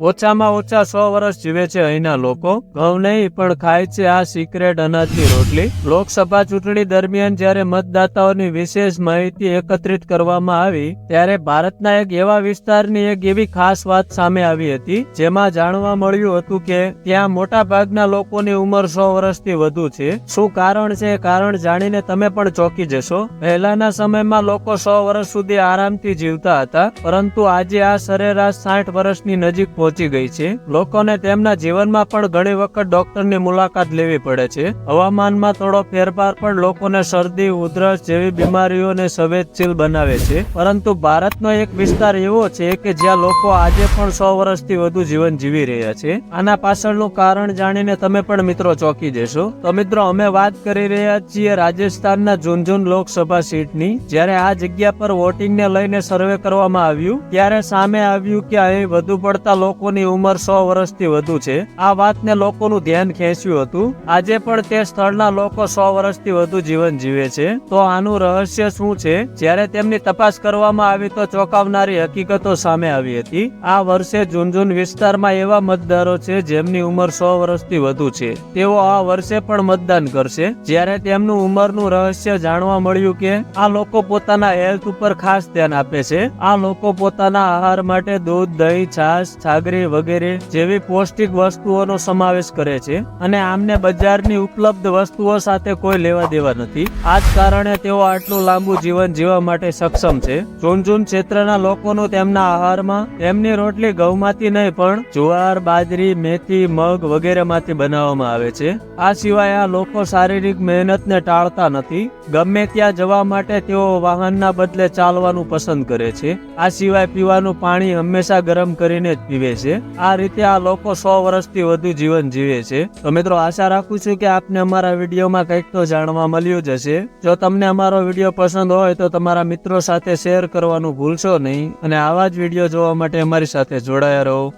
ઓછામાં ઓછા સો વર્ષ જીવે છે અહીંના લોકો. ઘઉં નહીં, પણ ખાય છે આ સિક્રેટ અનાજની રોટલી. લોકસભા ચૂંટણી દરમિયાન જ્યારે મતદાતાઓની વિશેષ માહિતી એકત્રિત કરવામાં આવી, ત્યારે ભારતના એક એવા વિસ્તારની એક એવી ખાસ વાત સામે આવી હતી, જેમાં જાણવા મળ્યું હતું કે ત્યાં મોટા ભાગના લોકોની ઉંમર સો વર્ષથી વધુ છે. શું કારણ છે? કારણ જાણીને તમે પણ ચોંકી જશો. પહેલાના સમયમાં લોકો સો વર્ષ સુધી આરામથી જીવતા હતા, પરંતુ આજે આ સરેરાશ સાઠ વર્ષની નજીક પહોંચી ગઈ છે. લોકોને તેમના જીવનમાં પણ ઘણી વખત ડોક્ટરની મુલાકાત લેવી પડે છે. હવામાનમાં થોડો ફેરફાર પણ લોકોને શરદી, ઉધરસ જેવી બીમારીઓને સંવેદનશીલ બનાવે છે. પરંતુ ભારતનો એક વિસ્તાર એવો છે કે જ્યાં લોકો આજે પણ સો વર્ષથી વધુ જીવન જીવી રહ્યા છે. આના પાછળનું કારણ જાણીને તમે પણ મિત્રો ચોંકી જશો. તો મિત્રો, અમે વાત કરી રહ્યા છીએ રાજસ્થાનના ઝુંઝુન લોકસભા સીટની. જ્યારે આ જગ્યા પર વોટિંગને લઈને સર્વે કરવામાં આવ્યું, ત્યારે સામે આવ્યું કે અહીં વધુ પડતા લોકોની ઉંમર સો વર્ષથી વધુ છે. આ વાતને લોકોનું ધ્યાન ખેંચ્યું હતું. આજે પણ તે સ્થળના લોકો સો વર્ષથી વધુ જીવન જીવે છે. તો આનું રહસ્ય શું છે? જ્યારે તેમની તપાસ કરવામાં આવી તો ચોંકાવનારી હકીકતો સામે આવી હતી. આ વર્ષે ઝુંઝુન વિસ્તારમાં એવા મતદારો છે જેમની ઉંમર સો વર્ષથી વધુ છે. તેઓ આ વર્ષે પણ મતદાન કરશે. જ્યારે તેમનું ઉંમરનું રહસ્ય જાણવા મળ્યું કે આ લોકો પોતાના હેલ્થ ઉપર ખાસ ધ્યાન આપે છે. આ લોકો પોતાના આહાર માટે દૂધ, દહીં, છાશ છાગરી વગેરે જેવી પૌષ્ટિક વસ્તુઓનો સમાવેશ કરે છે અને આમને બજારની ઉપલબ્ધ વસ્તુઓ સાથે કોઈ લેવા દેવા નથી. આ જ કારણે તેઓ આટલું લાંબુ જીવન જીવવા માટે સક્ષમ છે. ઝુનઝુન ક્ષેત્રના લોકોનું તેમના આહારમાં તેમની રોટલી ઘઉંમાંથી નહીં, પણ જુવાર, બાજરી, મેથી, મગ વગેરેમાંથી બનાવવામાં આવે છે. આ સિવાય આ લોકો શારીરિક મહેનતને ટાળતા નથી. ગમે ત્યાં જવા માટે તેઓ વાહનના બદલે ચાલવાનું પસંદ કરે છે. આ સિવાય પીવાનું પાણી હંમેશા ગરમ કરીને જ પીવે છે. આ રીતે આ લોકો સો વર્ષથી વધુ જીવન જીવે છે. તો મિત્રો, આશા રાખું છું કે આપને અમારા વિડીયોમાં કંઈક તો જાણવા મળ્યું જ હશે. જો તમને અમારો વીડિયો પસંદ હોય તો તમારા મિત્રો સાથે શેર કરવાનું ભૂલશો નહીં. અને આવા જ વીડિયો જોવા માટે અમારી સાથે જોડાયા રહો.